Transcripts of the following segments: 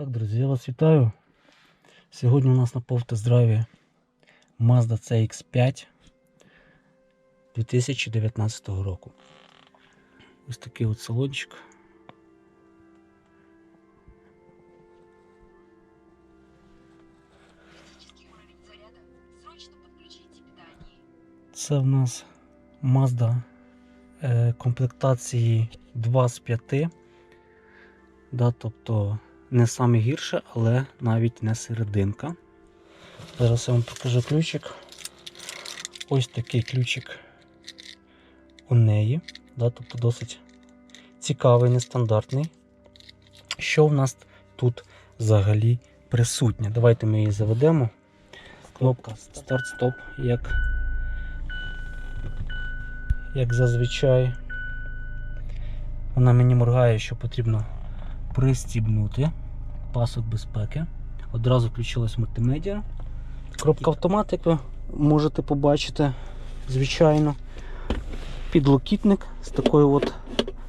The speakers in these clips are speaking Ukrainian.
Так, друзі, я вас вітаю. Сьогодні у нас на повтест-драйві Mazda CX5 2019 року. Ось такий от салончик. Це в нас Mazda е, комплектації 2 з 5. Да, тобто не саме гірше, але навіть не серединка. Зараз я вам покажу ключик. Ось такий ключик у неї. Да, тобто досить цікавий, нестандартний. Що в нас тут взагалі присутнє? Давайте ми її заведемо. Кнопка старт-стоп, як як зазвичай. Вона мені моргає, що потрібно пристібнути пасок безпеки. Одразу включилась мультимедіа. Кропка автомат, як ви можете побачити, звичайно. Підлокітник з такою от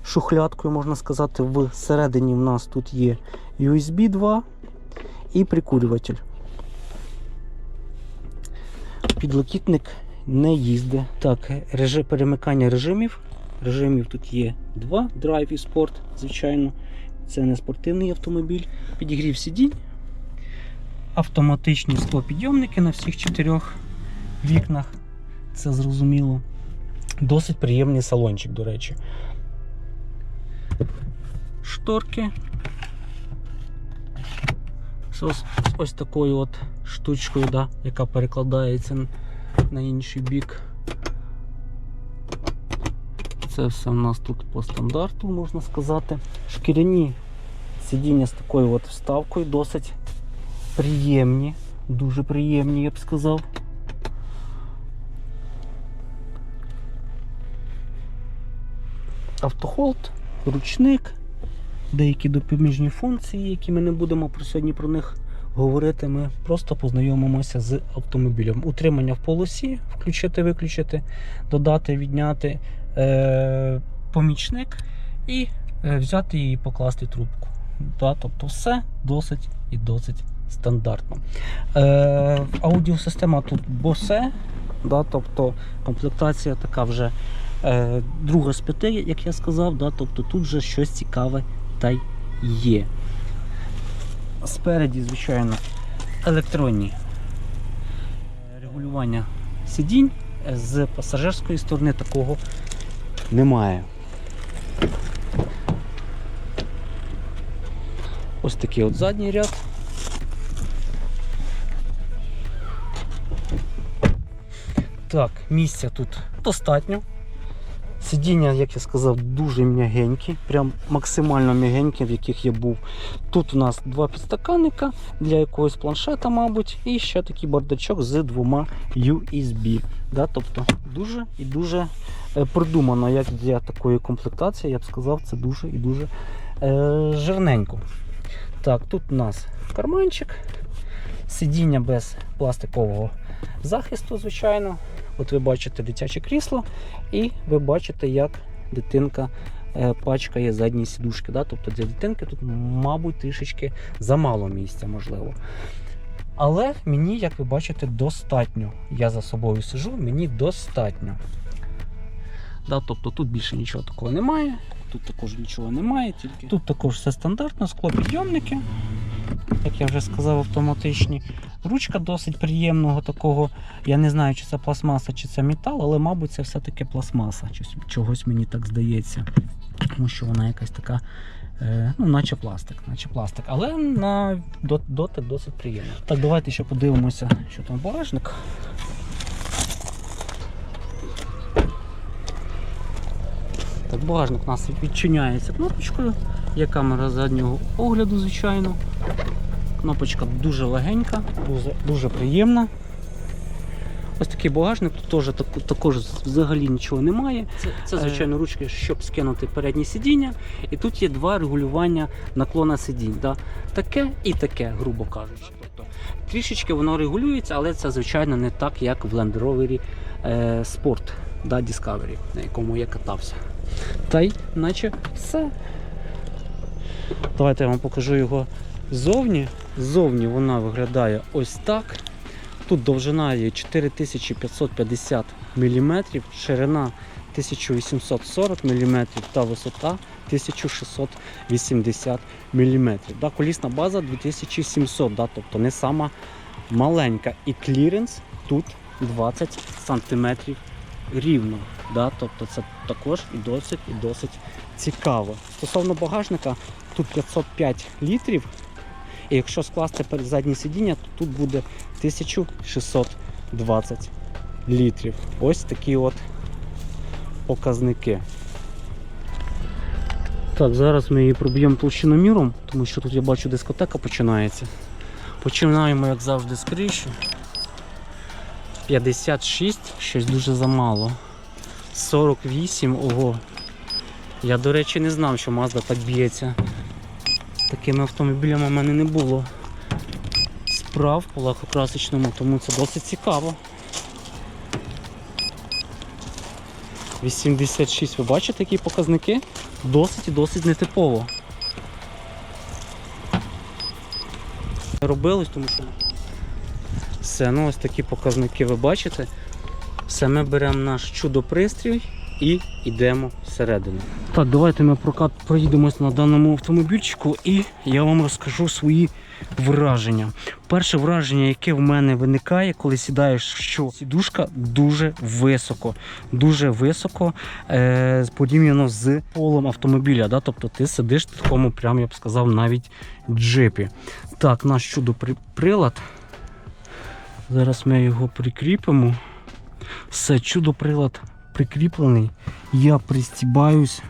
шухлядкою, можна сказати. Всередині в нас тут є USB 2 і прикурюватель. Підлокітник не їздить. Так, режим, перемикання режимів. Режимів тут є два: драйв і спорт, звичайно. Це не спортивний автомобіль. Підігрів сидінь. Автоматичні склопідйомники на всіх чотирьох вікнах. Це зрозуміло. Досить приємний салончик, до речі. Шторки. Ось, ось такою от штучкою, да, яка перекладається на інший бік. Це все в нас тут по стандарту, можна сказати. Шкіряні сидіння з такою от вставкою досить приємні, дуже приємні, я б сказав. Автохолд, ручник, деякі допоміжні функції, які ми не будемо про сьогодні про них говорити. Ми просто познайомимося з автомобілем. Утримання в полосі, включити, виключити, додати, відняти е, помічник і е, взяти і покласти трубку. Да, тобто все досить і досить стандартно. Е, аудіосистема тут Bose, да, тобто комплектація така вже е, друга з п'яти, як я сказав, да, тобто тут вже щось цікаве та й є. Спереді, звичайно, електронні е, регулювання сидінь. З пасажирської сторони такого немає. Ось такий от задній ряд. Так, місця тут достатньо. Сидіння, як я сказав, дуже м'ягенькі, прям максимально м'ягенькі, в яких я був. Тут у нас два підстаканника для якогось планшета, мабуть, і ще такий бардачок з двома USB. Да, тобто дуже і дуже е, продумано, як для такої комплектації, я б сказав, це дуже і дуже е, жирненько. Так, тут у нас карманчик, сидіння без пластикового захисту, звичайно. От ви бачите дитяче крісло, і ви бачите, як дитинка е, пачкає задні сідушки. Да? Тобто для дитинки тут, мабуть, трішечки замало місця, можливо. Але мені, як ви бачите, достатньо. Я за собою сижу, мені достатньо. Да, тобто тут більше нічого такого немає. Тут також нічого немає, тільки тут також все стандартно, склопідйомники, як я вже сказав, автоматичні. Ручка досить приємного такого. Я не знаю, чи це пластмаса, чи це метал, але, мабуть, це все-таки пластмаса. Чогось, мені так здається. Тому що вона якась така, е, ну, наче пластик, наче пластик. Але на дотик досить приємно. Так, давайте ще подивимося, що там багажник. Так, багажник у нас відчиняється кнопочкою. Є камера заднього огляду, звичайно. Кнопочка дуже легенька, дуже, дуже приємна. Ось такий багажник, тут теж, так- також взагалі нічого немає. Це, це звичайно, ручки, щоб скинути переднє сидіння. І тут є два регулювання наклона сидінь. Да? Таке і таке, грубо кажучи. Тобто, трішечки воно регулюється, але це, звичайно, не так, як в Land Rover е, Sport да, Discovery, на якому я катався. Та й наче все. Давайте я вам покажу його ззовні. Ззовні вона виглядає ось так. Тут довжина є 4550 мм, ширина 1840 мм та висота 1680 мм. Да, колісна база 2700, да, тобто не сама маленька. І кліренс тут 20 см рівно. Да, тобто це також і досить і досить цікаво. Стосовно багажника, тут 505 літрів. І якщо скласти заднє сидіння, то тут буде 1620 літрів. Ось такі от показники. Так, зараз ми її проб'ємо толщиноміром, тому що тут я бачу дискотека починається. Починаємо, як завжди, з криші. 56, щось дуже замало. 48, ого. Я, до речі, не знав, що Mazda так б'ється. Такими автомобілями в мене не було справ по лакокрасочному, тому це досить цікаво. 86, ви бачите, які показники? Досить і досить нетипово. Робилось, тому що все, ну ось такі показники ви бачите. Все, ми беремо наш чудо-пристрій і йдемо всередину. Так, давайте ми прокат проїдемось на даному автомобільчику і я вам розкажу свої враження. Перше враження, яке в мене виникає, коли сідаєш, що сідушка дуже високо, дуже високо е, порівняно з полом автомобіля. Да? Тобто ти сидиш в такому, прям я б сказав, навіть джипі. Так, наш чудо прилад. Зараз ми його прикріпимо. Все, чудо прилад прикріплений. Я пристібаюсь.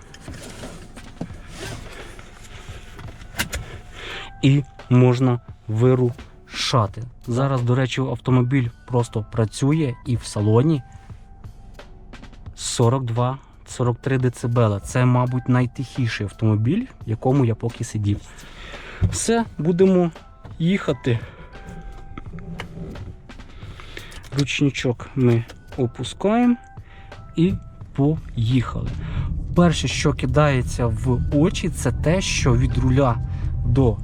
І можна вирушати. Зараз, до речі, автомобіль просто працює і в салоні 42 43 дБ. Це, мабуть, найтихіший автомобіль, в якому я поки сидів. Все, будемо їхати. Ручничок ми опускаємо і поїхали. Перше, що кидається в очі, це те, що від руля до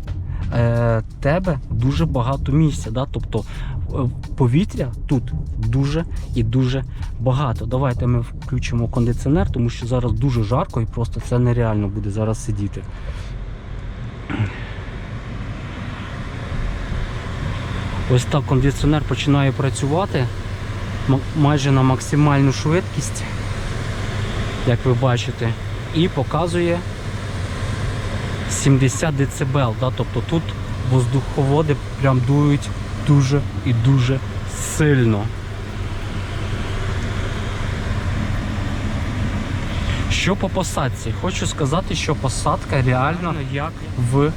е, тебе дуже багато місця. Да? Тобто е, повітря тут дуже і дуже багато. Давайте ми включимо кондиціонер, тому що зараз дуже жарко і просто це нереально буде зараз сидіти. Ось так кондиціонер починає працювати майже на максимальну швидкість, як ви бачите, і показує 70 дБ. Да? Тобто тут воздуховоди прям дують дуже і дуже сильно. Що по посадці? Хочу сказати, що посадка реально як в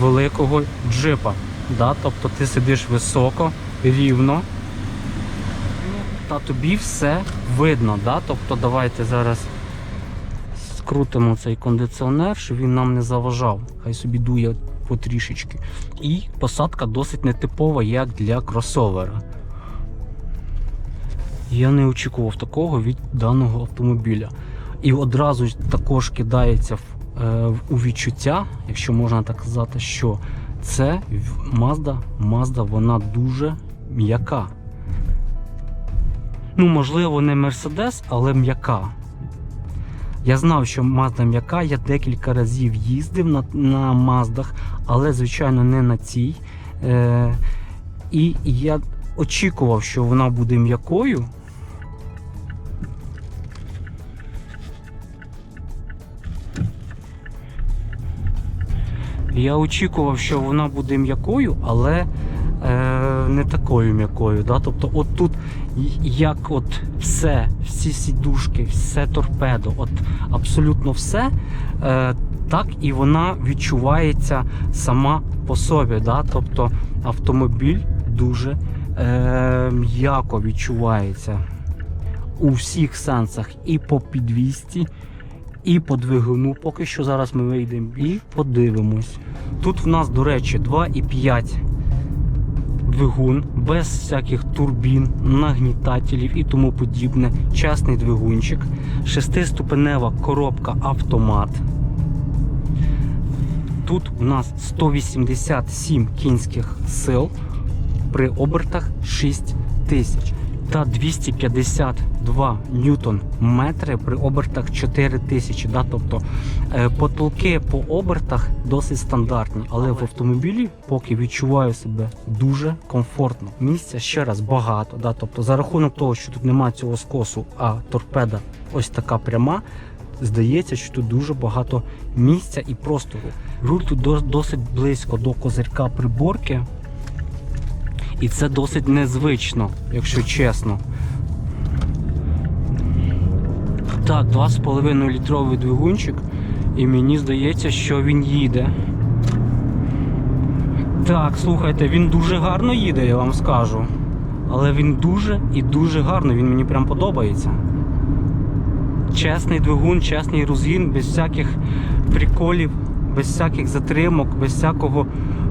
великого джипа. Да? Тобто ти сидиш високо, рівно, та тобі все видно. Да? Тобто давайте зараз скрутимо цей кондиціонер, щоб він нам не заважав. Хай собі дує потрішечки. І посадка досить нетипова, як для кросовера. Я не очікував такого від даного автомобіля. І одразу також кидається в, е, у відчуття, якщо можна так сказати, що це Mazda, Mazda вона дуже м'яка. Ну, можливо, не Mercedes, але м'яка. Я знав, що Mazda м'яка, я декілька разів їздив на, на Маздах, але, звичайно, не на цій. Е, і я очікував, що вона буде м'якою. Я очікував, що вона буде м'якою, але е, не такою м'якою. Да? Тобто, от тут як от все, всі сідушки, все торпедо, от абсолютно все, е, так і вона відчувається сама по собі. Да? Тобто автомобіль дуже е, м'яко відчувається у всіх сенсах і по підвісті, і по двигуну. Поки що зараз ми вийдемо і подивимось. Тут в нас, до речі, 2,5 двигун, без всяких турбін, нагнітателів і тому подібне. Часний двигунчик, шестиступенева коробка автомат. тут у нас 187 кінських сил при обертах 6 тисяч та 252 ньютон метри при обертах 4 тисячі. Да? Тобто е, потолки по обертах досить стандартні, але в автомобілі поки відчуваю себе дуже комфортно. Місця ще раз багато. Да? Тобто за рахунок того, що тут немає цього скосу, а торпеда ось така пряма. Здається, що тут дуже багато місця і простору. Руль тут досить близько до козирка приборки. І це досить незвично, якщо чесно. Так, 2,5 літровий двигунчик, і мені здається, що він їде. Так, слухайте, він дуже гарно їде, я вам скажу. Але він дуже і дуже гарно, він мені прям подобається. Чесний двигун, чесний розгін, без всяких приколів, без всяких затримок, без всякого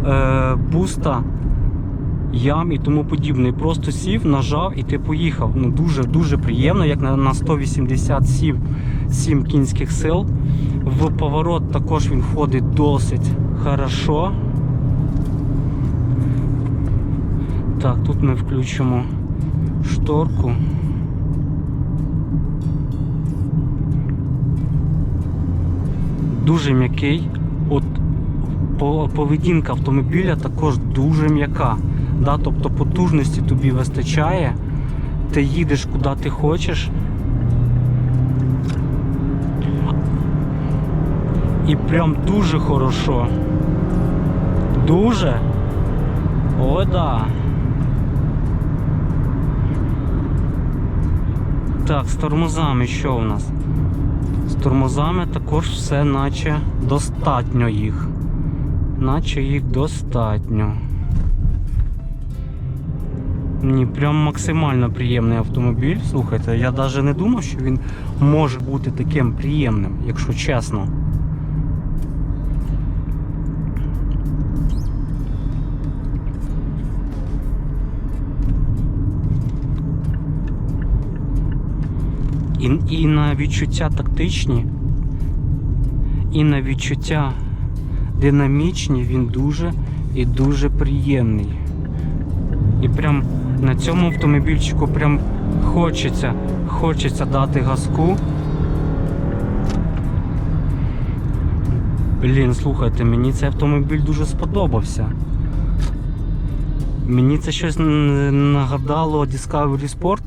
е, буста ям і тому подібне. Просто сів, нажав і ти поїхав. Ну дуже дуже приємно, як на, на 187 7 кінських сил. В поворот також він входить досить хорошо. Так, тут ми включимо шторку. Дуже м'який. От поведінка автомобіля також дуже м'яка. Да? Тобто потужності тобі вистачає, ти їдеш куди ти хочеш. І прям дуже хорошо. Дуже. О, да. Так, з тормозами що у нас? З тормозами також все наче достатньо їх. Наче їх достатньо. Мені прям максимально приємний автомобіль. Слухайте, я навіть не думав, що він може бути таким приємним, якщо чесно. І, і на відчуття тактичні, і на відчуття динамічні він дуже і дуже приємний. І прям на цьому автомобільчику прям хочеться, хочеться дати газку. Блін, слухайте, мені цей автомобіль дуже сподобався. Мені це щось нагадало Discovery Sport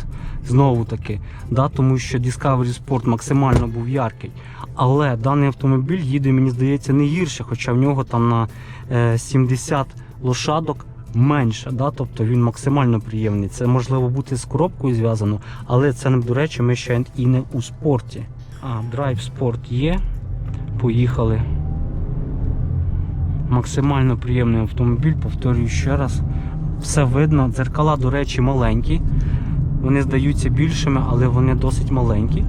знову таки, да, тому що Discovery Sport максимально був яркий. Але даний автомобіль їде, мені здається, не гірше, хоча в нього там на е, 70 лошадок менше. Да? Тобто він максимально приємний. Це можливо бути з коробкою зв'язано, але це, до речі, ми ще і не у спорті. А, Drive Sport є. Поїхали. Максимально приємний автомобіль, повторюю ще раз. Все видно. Дзеркала, до речі, маленькі. Вони здаються більшими, але вони досить маленькі.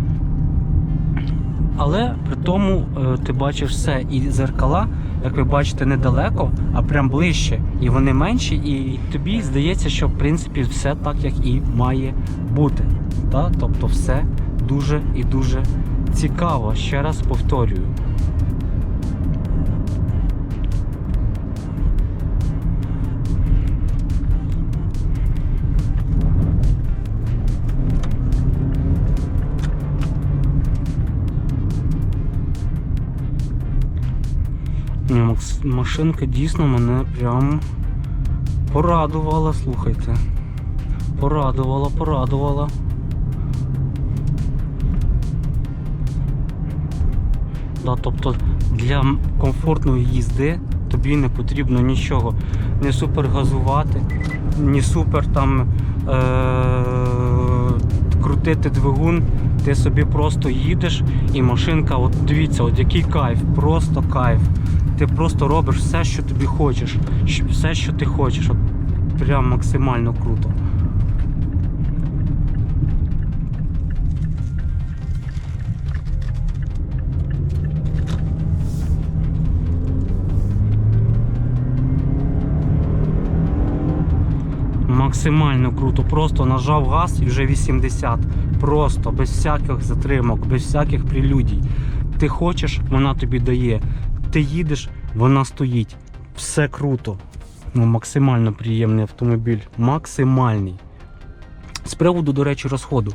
Але при тому е, ти бачиш все. І зеркала, як ви бачите, недалеко, а прям ближче. І вони менші, і тобі здається, що в принципі все так, як і має бути. Та? Тобто все дуже і дуже цікаво. Ще раз повторюю. Машинка дійсно мене прям порадувала, слухайте. Порадувала, порадувала. Да, тобто для комфортної їзди тобі не потрібно нічого. Не супер газувати, ні супер там е- крутити двигун. Ти собі просто їдеш і машинка, от дивіться, от який кайф, просто кайф. Ти просто робиш все, що тобі хочеш, все, що ти хочеш. От прям максимально круто. Максимально круто. Просто нажав газ і вже 80. Просто без всяких затримок, без всяких прелюдій. Ти хочеш, вона тобі дає. Ти їдеш, вона стоїть. Все круто. Ну, максимально приємний автомобіль. Максимальний. З приводу, до речі, розходу.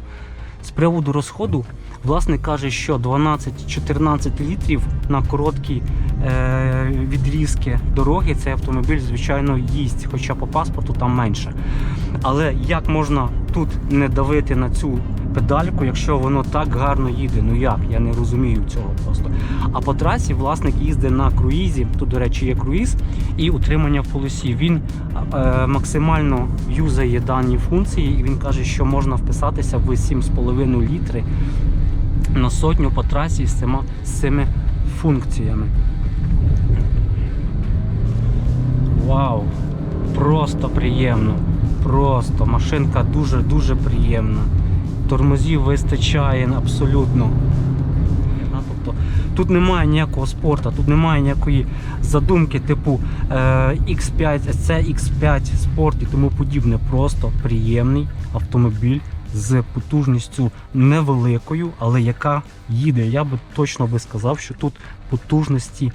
З приводу розходу, власник каже, що 12-14 літрів на короткі е, відрізки дороги цей автомобіль, звичайно, їсть, хоча по паспорту там менше. Але як можна тут не давити на цю педальку, якщо воно так гарно їде? Ну як? Я не розумію цього просто. А по трасі власник їздить на круїзі. Тут, до речі, є круїз і утримання в полосі. Він е, максимально юзає дані функції, і він каже, що можна вписатися в 7,5 літри на сотню по трасі з цими, з цими функціями. Вау! Просто приємно. Просто машинка дуже-дуже приємна. Тормозів вистачає абсолютно. Тобто, тут немає ніякого спорту, тут немає ніякої задумки, типу е, X5, SC, X5 спорт і тому подібне. Просто приємний автомобіль з потужністю невеликою, але яка їде. Я би точно би сказав, що тут потужності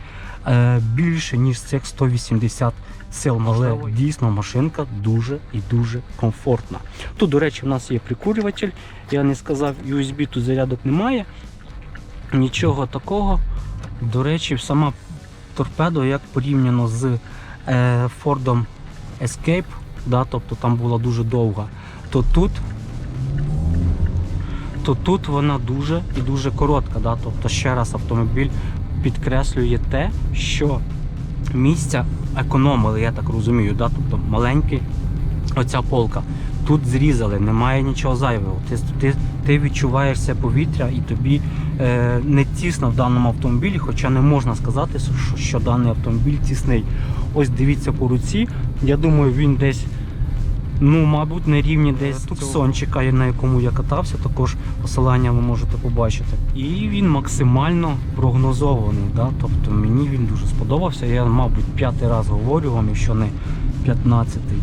е, більше, ніж цих 180 сил. Але дійсно машинка дуже і дуже комфортна. Тут, до речі, в нас є прикурюватель. Я не сказав, USB тут зарядок немає. Нічого такого. До речі, сама торпедо, як порівняно з е, Ford Escape, да, тобто там була дуже довга, то тут, то тут вона дуже і дуже коротка. Да, тобто ще раз автомобіль підкреслює те, що місця економили, я так розумію. Да, тобто маленький оця полка. Тут зрізали, немає нічого зайвого. Ти, ти, ти відчуваєш це повітря і тобі е, не тісно в даному автомобілі, хоча не можна сказати, що, що даний автомобіль тісний. Ось дивіться по руці. Я думаю, він десь, ну, мабуть, на рівні десь туксончика, на якому я катався, також посилання ви можете побачити. І він максимально прогнозований. Да? Тобто мені він дуже сподобався. Я, мабуть, п'ятий раз говорю вам, якщо не п'ятнадцятий.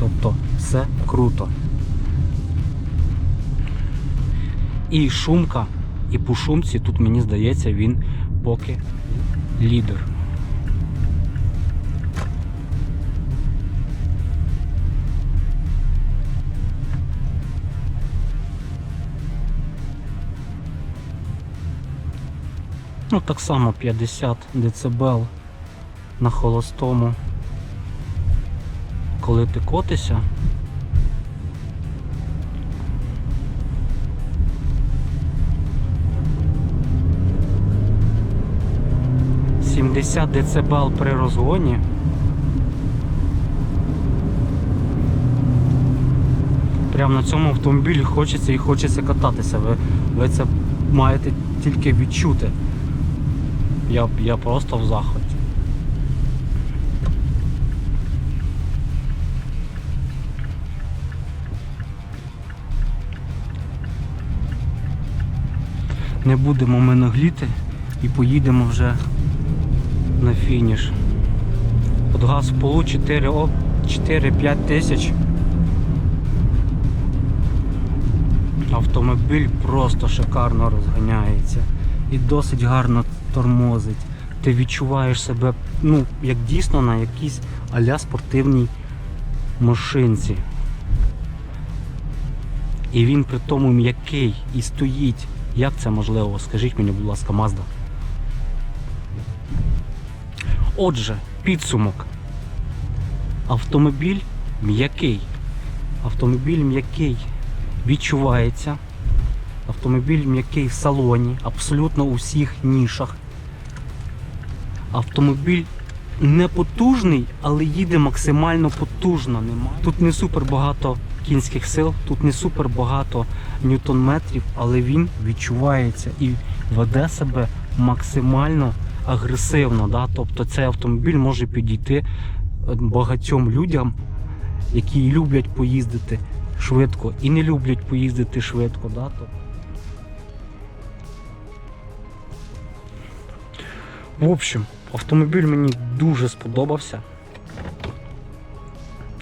Тобто все круто. І шумка, і по шумці тут мені здається він поки лідер. Ну так само 50 дБ на холостому. Коли ти котишся, Сімдесят дБ при розгоні. Прямо на цьому автомобілі хочеться і хочеться кататися. Ви, ви це маєте тільки відчути. Я, я просто в захваті. Не будемо ми нагліти і поїдемо вже на фініш. От газ полу 4 о, 4-5 тисяч. Автомобіль просто шикарно розганяється і досить гарно тормозить. Ти відчуваєш себе, ну, як дійсно на якійсь аля спортивній машинці. І він при тому м'який і стоїть. Як це можливо? Скажіть мені, будь ласка, Мазда. Отже, підсумок. Автомобіль м'який. Автомобіль м'який відчувається. Автомобіль м'який в салоні, абсолютно у всіх нішах. Автомобіль не потужний, але їде максимально потужно. Тут не супер багато кінських сил, тут не супер багато ньютон-метрів, але він відчувається і веде себе максимально агресивно. Да? Тобто цей автомобіль може підійти е, багатьом людям, які люблять поїздити швидко і не люблять поїздити швидко. Да? В общем, автомобіль мені дуже сподобався.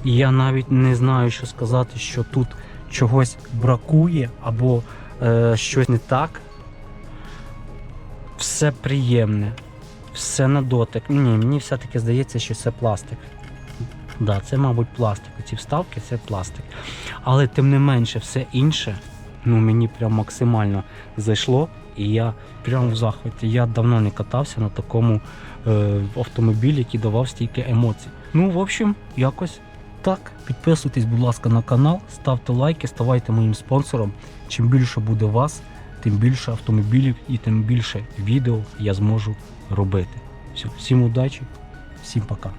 Я навіть не знаю, що сказати, що тут чогось бракує або е, щось не так. Все приємне, Все на дотик. Ні, мені все-таки здається, що це пластик. Да, це, мабуть, пластик. Ці вставки це пластик. Але тим не менше, все інше, ну мені прям максимально зайшло. І я прям в захваті. Я давно не катався на такому е, автомобілі, який давав стільки емоцій. Ну, в общем, якось так. Підписуйтесь, будь ласка, на канал, ставте лайки, ставайте моїм спонсором. Чим більше буде вас, тим більше автомобілів і тим більше відео я зможу робити. Все, всім удачі, всім пока.